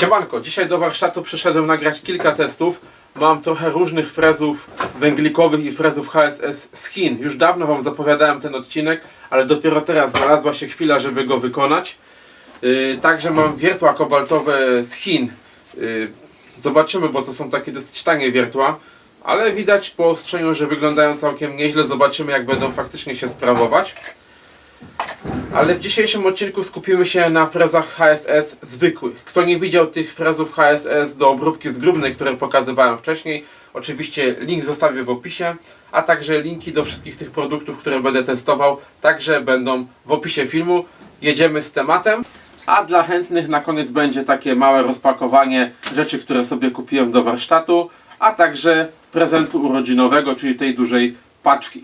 Siemanko, dzisiaj do warsztatu przyszedłem nagrać kilka testów. Mam trochę różnych frezów węglikowych i frezów HSS z Chin. Już dawno Wam zapowiadałem ten odcinek, ale dopiero teraz znalazła się chwila, żeby go wykonać. Yy, także mam wiertła kobaltowe z Chin. Yy, zobaczymy, bo to są takie dosyć tanie wiertła. Ale widać po ostrzeniu, że wyglądają całkiem nieźle. Zobaczymy, jak będą faktycznie się sprawować. Ale w dzisiejszym odcinku skupimy się na frezach HSS zwykłych. Kto nie widział tych frezów HSS do obróbki zgrubnej, które pokazywałem wcześniej, oczywiście link zostawię w opisie, a także linki do wszystkich tych produktów, które będę testował, także będą w opisie filmu. Jedziemy z tematem. A dla chętnych na koniec będzie takie małe rozpakowanie rzeczy, które sobie kupiłem do warsztatu, a także prezentu urodzinowego, czyli tej dużej paczki.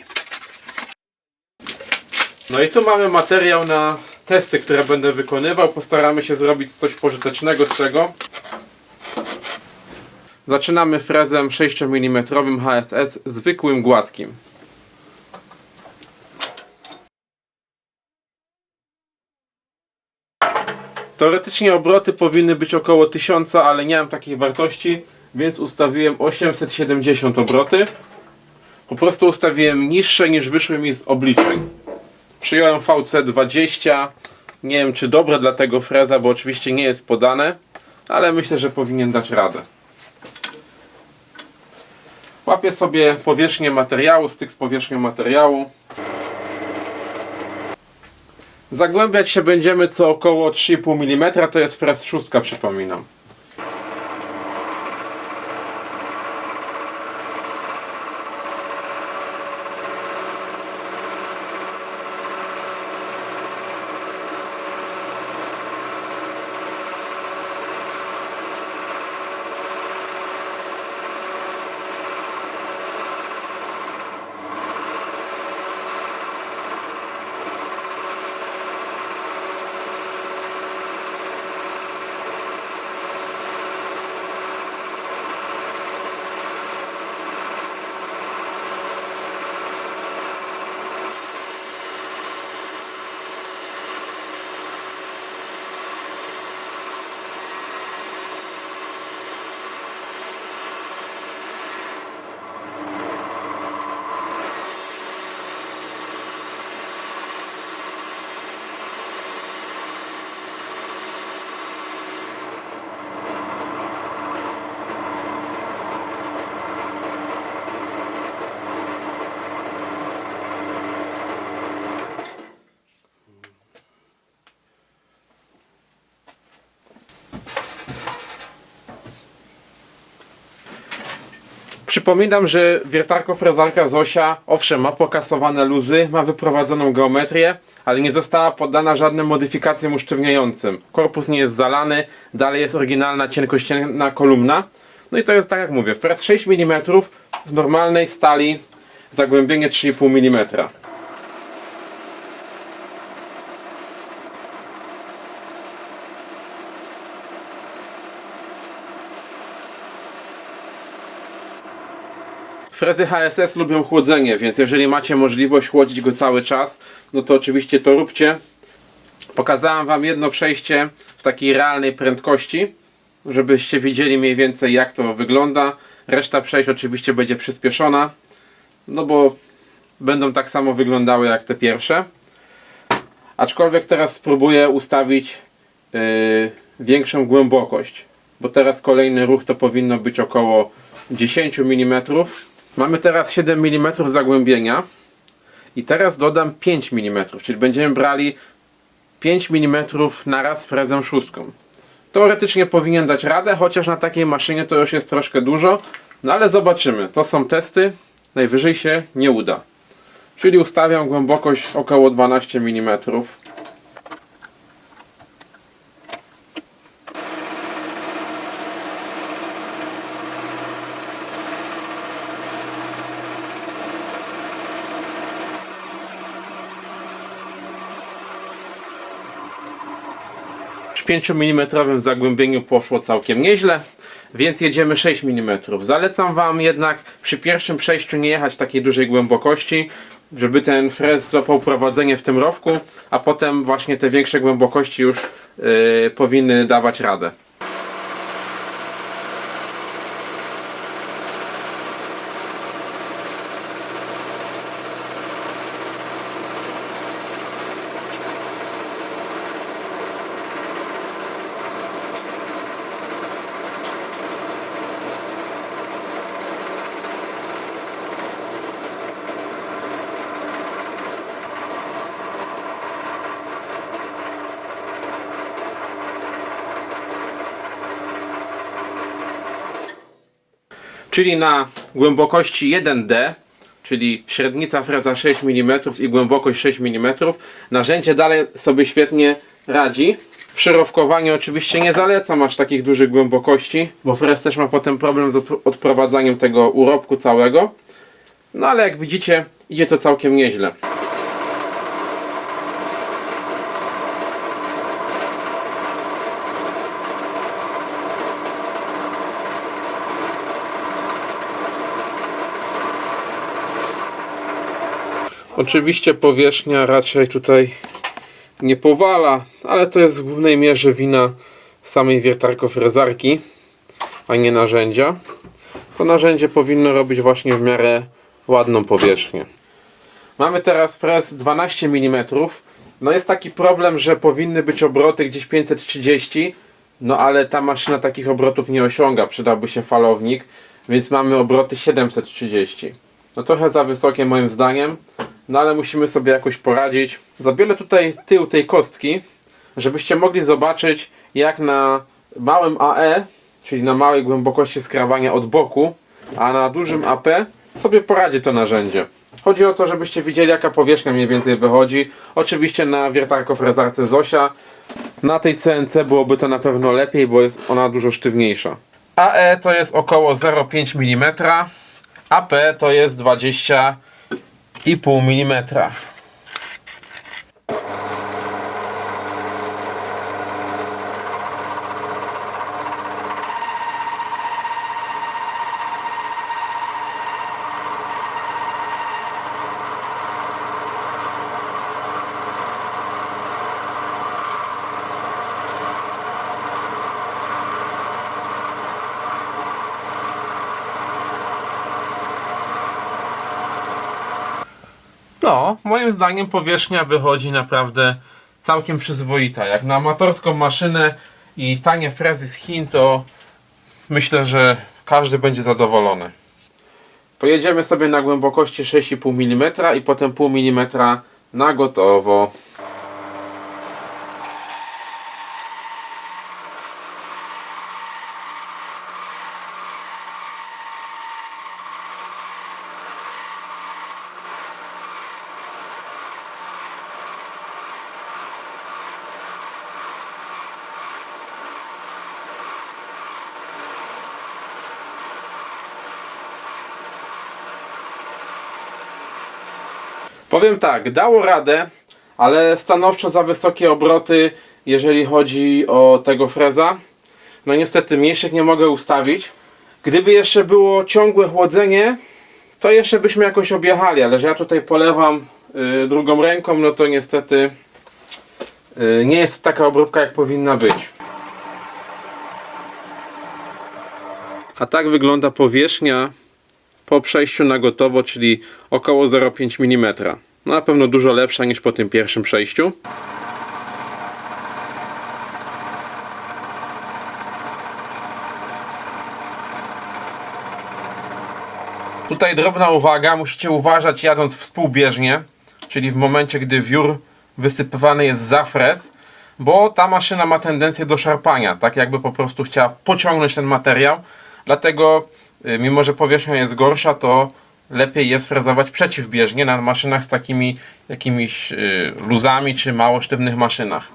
No i tu mamy materiał na testy, które będę wykonywał. Postaramy się zrobić coś pożytecznego z tego. Zaczynamy frezem 6 mm HSS zwykłym, gładkim. Teoretycznie obroty powinny być około 1000, ale nie mam takiej wartości, więc ustawiłem 870 obroty. Po prostu ustawiłem niższe niż wyszły mi z obliczeń. Przyjąłem VC20. Nie wiem czy dobre dla tego freza, bo oczywiście nie jest podane, ale myślę, że powinien dać radę. Łapię sobie powierzchnię materiału, styk z powierzchnią materiału. Zagłębiać się będziemy co około 3,5 mm, to jest frez szóstka przypominam. Przypominam, że wiertarko frezarka Zosia owszem ma pokasowane luzy, ma wyprowadzoną geometrię, ale nie została poddana żadnym modyfikacjom usztywniającym. Korpus nie jest zalany, dalej jest oryginalna cienkościenna kolumna. No i to jest tak jak mówię, frez 6 mm w normalnej stali, zagłębienie 3,5 mm. Frezy HSS lubią chłodzenie, więc jeżeli macie możliwość chłodzić go cały czas, no to oczywiście to róbcie. Pokazałem Wam jedno przejście w takiej realnej prędkości, żebyście widzieli mniej więcej jak to wygląda. Reszta przejść oczywiście będzie przyspieszona, no bo będą tak samo wyglądały jak te pierwsze. Aczkolwiek teraz spróbuję ustawić yy, większą głębokość, bo teraz kolejny ruch to powinno być około 10 mm. Mamy teraz 7 mm zagłębienia i teraz dodam 5 mm, czyli będziemy brali 5 mm na raz frezą szóstką. Teoretycznie powinien dać radę, chociaż na takiej maszynie to już jest troszkę dużo, no ale zobaczymy. To są testy, najwyżej się nie uda. Czyli ustawiam głębokość około 12 mm. W 5 mm zagłębieniu poszło całkiem nieźle, więc jedziemy 6 mm. Zalecam Wam jednak przy pierwszym przejściu nie jechać takiej dużej głębokości, żeby ten frez złapał prowadzenie w tym rowku, a potem właśnie te większe głębokości już yy, powinny dawać radę. Czyli na głębokości 1D, czyli średnica freza 6 mm i głębokość 6 mm, narzędzie dalej sobie świetnie radzi. Przy rowkowaniu oczywiście nie zalecam aż takich dużych głębokości, bo frez też ma potem problem z odpr- odprowadzaniem tego urobku całego. No ale jak widzicie, idzie to całkiem nieźle. Oczywiście powierzchnia raczej tutaj nie powala, ale to jest w głównej mierze wina samej wiertarkofrezarki, a nie narzędzia. To narzędzie powinno robić właśnie w miarę ładną powierzchnię. Mamy teraz frez 12 mm. No jest taki problem, że powinny być obroty gdzieś 530, no ale ta maszyna takich obrotów nie osiąga, przydałby się falownik, więc mamy obroty 730. No trochę za wysokie moim zdaniem, no ale musimy sobie jakoś poradzić. Zabiorę tutaj tył tej kostki, żebyście mogli zobaczyć jak na małym AE, czyli na małej głębokości skrawania od boku, a na dużym AP sobie poradzi to narzędzie. Chodzi o to, żebyście widzieli jaka powierzchnia mniej więcej wychodzi. Oczywiście na wiertarko-frezarce Zosia. Na tej CNC byłoby to na pewno lepiej, bo jest ona dużo sztywniejsza. AE to jest około 0,5 mm, AP to jest 20,5 mm. e para o No, moim zdaniem powierzchnia wychodzi naprawdę całkiem przyzwoita. Jak na amatorską maszynę i tanie frezy z Chin, to myślę, że każdy będzie zadowolony. Pojedziemy sobie na głębokości 6,5 mm i potem pół mm na gotowo. Powiem tak, dało radę, ale stanowczo za wysokie obroty, jeżeli chodzi o tego freza. No niestety mniejszych nie mogę ustawić. Gdyby jeszcze było ciągłe chłodzenie, to jeszcze byśmy jakoś objechali, ale że ja tutaj polewam y, drugą ręką, no to niestety y, nie jest taka obróbka jak powinna być. A tak wygląda powierzchnia po przejściu na gotowo, czyli około 0,5 mm. Na pewno dużo lepsza niż po tym pierwszym przejściu. Tutaj drobna uwaga, musicie uważać jadąc współbieżnie, czyli w momencie gdy wiór wysypywany jest za frez, bo ta maszyna ma tendencję do szarpania, tak jakby po prostu chciała pociągnąć ten materiał. Dlatego, mimo że powierzchnia jest gorsza, to lepiej jest frezować przeciwbieżnie na maszynach z takimi jakimiś y, luzami czy mało sztywnych maszynach.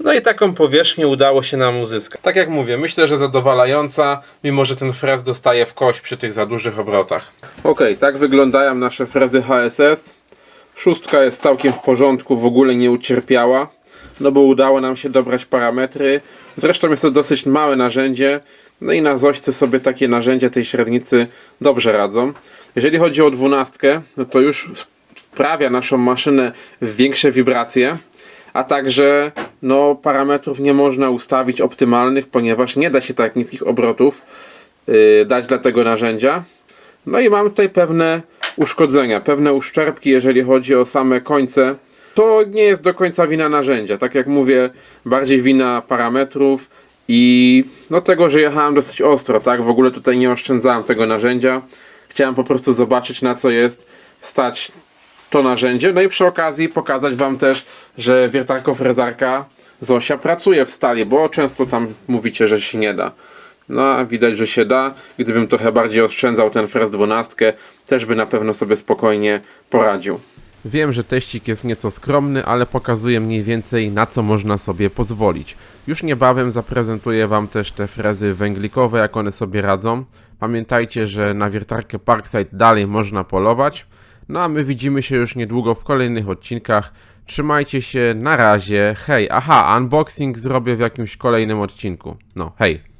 No i taką powierzchnię udało się nam uzyskać. Tak jak mówię, myślę, że zadowalająca, mimo że ten frez dostaje w kość przy tych za dużych obrotach. Ok, tak wyglądają nasze frezy HSS. Szóstka jest całkiem w porządku, w ogóle nie ucierpiała. No bo udało nam się dobrać parametry. Zresztą jest to dosyć małe narzędzie. No i na Zośce sobie takie narzędzia tej średnicy dobrze radzą. Jeżeli chodzi o dwunastkę, no to już wprawia naszą maszynę w większe wibracje a także no, parametrów nie można ustawić optymalnych, ponieważ nie da się tak niskich obrotów yy, dać dla tego narzędzia. No i mam tutaj pewne uszkodzenia, pewne uszczerbki, jeżeli chodzi o same końce. To nie jest do końca wina narzędzia, tak jak mówię, bardziej wina parametrów i no tego, że jechałem dosyć ostro, tak? W ogóle tutaj nie oszczędzałem tego narzędzia. Chciałem po prostu zobaczyć na co jest stać to narzędzie. No i przy okazji pokazać Wam też, że wiertarko-frezarka Zosia pracuje w stali, bo często tam mówicie, że się nie da. No, widać, że się da. Gdybym trochę bardziej oszczędzał ten frez 12, też by na pewno sobie spokojnie poradził. Wiem, że teścik jest nieco skromny, ale pokazuje mniej więcej na co można sobie pozwolić. Już niebawem zaprezentuję Wam też te frezy węglikowe, jak one sobie radzą. Pamiętajcie, że na wiertarkę Parkside dalej można polować. No a my widzimy się już niedługo w kolejnych odcinkach. Trzymajcie się, na razie, hej, aha, unboxing zrobię w jakimś kolejnym odcinku. No, hej.